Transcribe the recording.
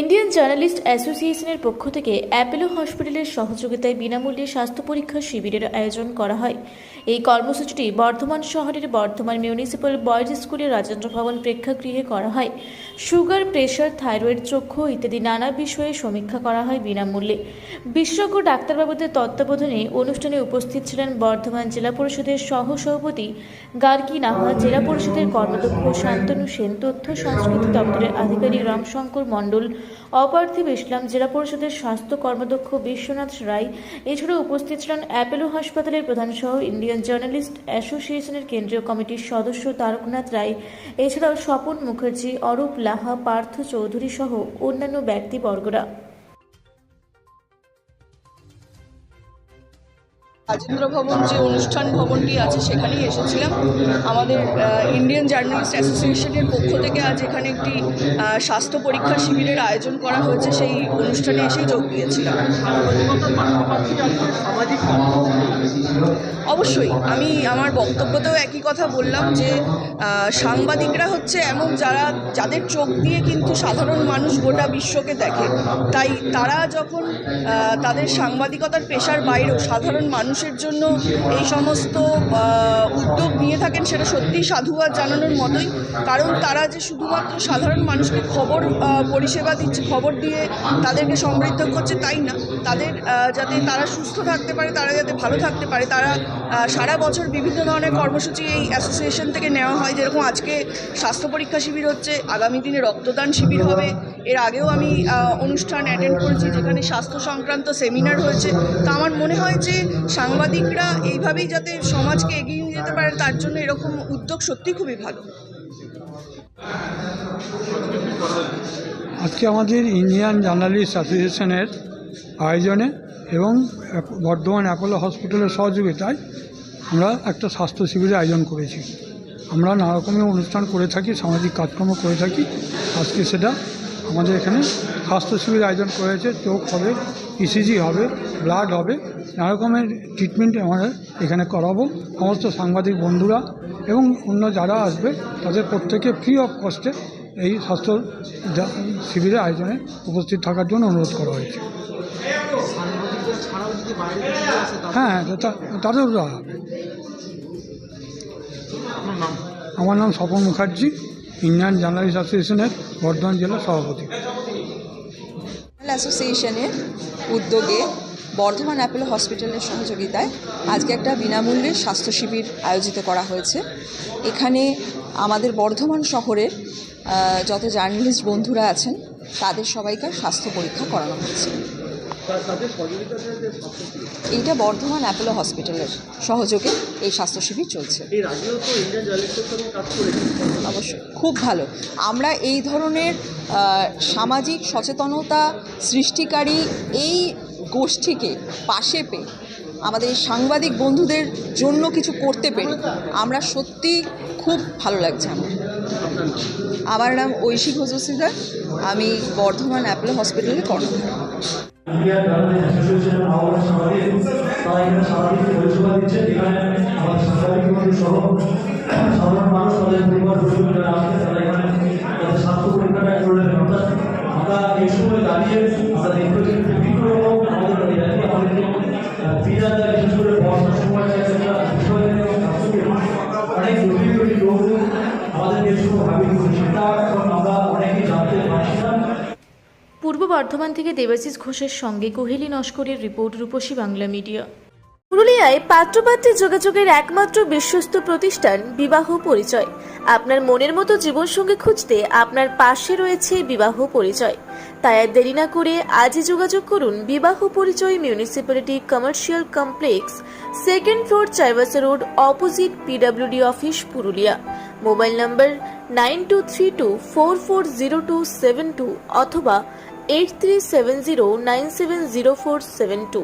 Indian journalist অ্যাসোসিয়েশনের পক্ষ থেকে অ্যাপেলো হসপিটালের সহযোগিতায় বিনামূল্যে স্বাস্থ্য পরীক্ষা শিবিরের আয়োজন করা হয়। এই কর্মসূচিটি বর্ধমান শহরের বর্ধমান মিউনিসিপ্যাল বয়েজ স্কুলের রাজেন্দ্র ভবন প্রেক্ষাগৃহে করা হয়। সুগার প্রেশার থাইরয়েড চক্ষু ইত্যাদি নানা বিষয়ে সমীক্ষা করা হয় বিনামূল্যে। বিশেষজ্ঞ ডাক্তারবাবুদের তত্ত্বাবধানে অনুষ্ঠানে উপস্থিত ছিলেন বর্ধমান জেলা পরিষদের সহ সভাপতি গার্গী নাহা, জেলা পরিষদের কর্মদক্ষ শান্তনু সেন, তথ্য সংস্কৃতি দপ্তরের আধিকারিক রামশঙ্কর মণ্ডল অপার্থিব ইসলাম জেলা পরিষদের স্বাস্থ্য কর্মাধ্যক্ষ বিশ্বনাথ রায়। এছাড়াও উপস্থিত ছিলেন অ্যাপেলো হাসপাতালের প্রধান সহ ইন্ডিয়ান জার্নালিস্ট অ্যাসোসিয়েশনের কেন্দ্রীয় কমিটির সদস্য তারকনাথ রায়। এছাড়াও স্বপন মুখার্জি, অরূপ লাহা, পার্থ চৌধুরী সহ অন্যান্য ব্যক্তিবর্গরা। রাজেন্দ্র ভবন যে অনুষ্ঠান ভবনটি আছে সেখানেই এসেছিলাম। আমাদের ইন্ডিয়ান জার্নালিস্ট অ্যাসোসিয়েশনের পক্ষ থেকে আজ এখানে একটি স্বাস্থ্য পরীক্ষা শিবিরের আয়োজন করা হয়েছে। সেই অনুষ্ঠানে এসেই যোগ দিয়েছিলাম। অবশ্যই, আমি আমার বক্তব্যতেও একই কথা বললাম যে সাংবাদিকরা হচ্ছে এমন যারা, যাদের চোখ দিয়ে কিন্তু সাধারণ মানুষ গোটা বিশ্বকে দেখে। তাই তারা যখন তাদের সাংবাদিকতার পেশার বাইরেও সাধারণ মানুষের জন্য এই সমস্ত উদ্যোগ নিয়ে থাকেন সেটা সত্যিই সাধুবাদ জানানোর মতোই। কারণ তারা যে শুধুমাত্র সাধারণ মানুষকে খবর পরিষেবা দিচ্ছে, খবর দিয়ে তাদেরকে সমৃদ্ধ করছে তাই না? তাদের যাতে তারা সুস্থ থাকতে পারে, তারা যাতে ভালো থাকতে পারে, তারা সারা বছর বিভিন্ন ধরনের কর্মসূচি এই অ্যাসোসিয়েশন থেকে নেওয়া হয়। যেরকম আজকে স্বাস্থ্য পরীক্ষা শিবির হচ্ছে, আগামী দিনে রক্তদান শিবির হবে। এর আগেও আমি অনুষ্ঠান অ্যাটেন্ড করেছি যেখানে স্বাস্থ্য সংক্রান্ত সেমিনার হয়েছে। তা আমার মনে হয় যে সাংবাদিকরা এইভাবেই যাতে সমাজকে এগিয়ে নিয়ে যেতে পারে, তার জন্য এরকম উদ্যোগ সত্যি খুবই ভালো। আজকে আমাদের ইন্ডিয়ান জার্নালিস্ট অ্যাসোসিয়েশনের আয়োজনে এবং বর্ধমান অ্যাপোলো হসপিটালের সহযোগিতায় আমরা একটা স্বাস্থ্য শিবিরের আয়োজন করেছি। আমরা নানা রকমের অনুষ্ঠান করে থাকি, সামাজিক কাজকর্ম করে থাকি। আজকে সেটা আমাদের এখানে স্বাস্থ্য শিবির আয়োজন করেছে, চোখ হবে ইসিজি হবে ব্লাড হবে, নানা রকমের ট্রিটমেন্ট আমরা এখানে করাবো। সমস্ত সাংবাদিক বন্ধুরা এবং অন্য যারা আসবে, তাদের প্রত্যেকে ফ্রি অফ কস্টে এই স্বাস্থ্য শিবিরের আয়োজনে উপস্থিত থাকার জন্য অনুরোধ করা হয়েছে। হ্যাঁ তা- তাদেরও হবে। আমার নাম স্বপন মুখার্জি। ইন্ডিয়ান জার্নালিস্ট অ্যাসোসিয়েশনের বর্ধমান জেলার সভাপতি। অ্যাসোসিয়েশনের উদ্যোগে বর্ধমান অ্যাপোলো হসপিটালের সহযোগিতায় আজকে একটা বিনামূল্যে স্বাস্থ্য শিবির আয়োজিত করা হয়েছে। এখানে আমাদের বর্ধমান শহরের যত জার্নালিস্ট বন্ধুরা আছেন, তাদের সবাইকার স্বাস্থ্য পরীক্ষা করানো হচ্ছে। এইটা বর্ধমান অ্যাপোলো হসপিটালের সহযোগে এই স্বাস্থ্য শিবির চলছে অবশ্যই খুব ভালো। আমরা এই ধরনের সামাজিক সচেতনতা সৃষ্টিকারী এই গোষ্ঠীকে পাশে পেয়ে আমাদের সাংবাদিক বন্ধুদের জন্য কিছু করতে পেরে আমরা সত্যি খুব ভালো লাগছে আমার। আমার নাম ঐশী ঘোষিদার আমি বর্ধমান অ্যাপোলো হসপিটালে কর্মরত ইন্ডিয়ান এখানে সামাজিক পরিষেবা দিচ্ছে এখানে আমাদের সাংবাদিক এখানে স্বাস্থ্য পরীক্ষাটা করে নেন অর্থাৎ আমরা এই সময় দাঁড়িয়ে আমরা পূর্ব বর্ধমান থেকে দেবাশিস ঘোষের সঙ্গে কোহেলি নস্করের রিপোর্ট রূপসী বাংলা মিডিয়া। পুরুলিয়ায় পাত্রপাত্রে যোগাযোগের একমাত্র বিশ্বস্ত প্রতিষ্ঠান বিবাহ পরিচয়। আপনার মনের মতো জীবনসঙ্গী খুঁজতে আপনার পাশে রয়েছে বিবাহ পরিচয়। তাই আর দেরি না করে আজই যোগাযোগ করুন বিবাহ পরিচয় municipality commercial complex, second floor Chaibasa road, opposite PWD office Purulia. Mobile number nine two three two four four zero two seven two অথবা eight three seven zero nine seven zero four seven two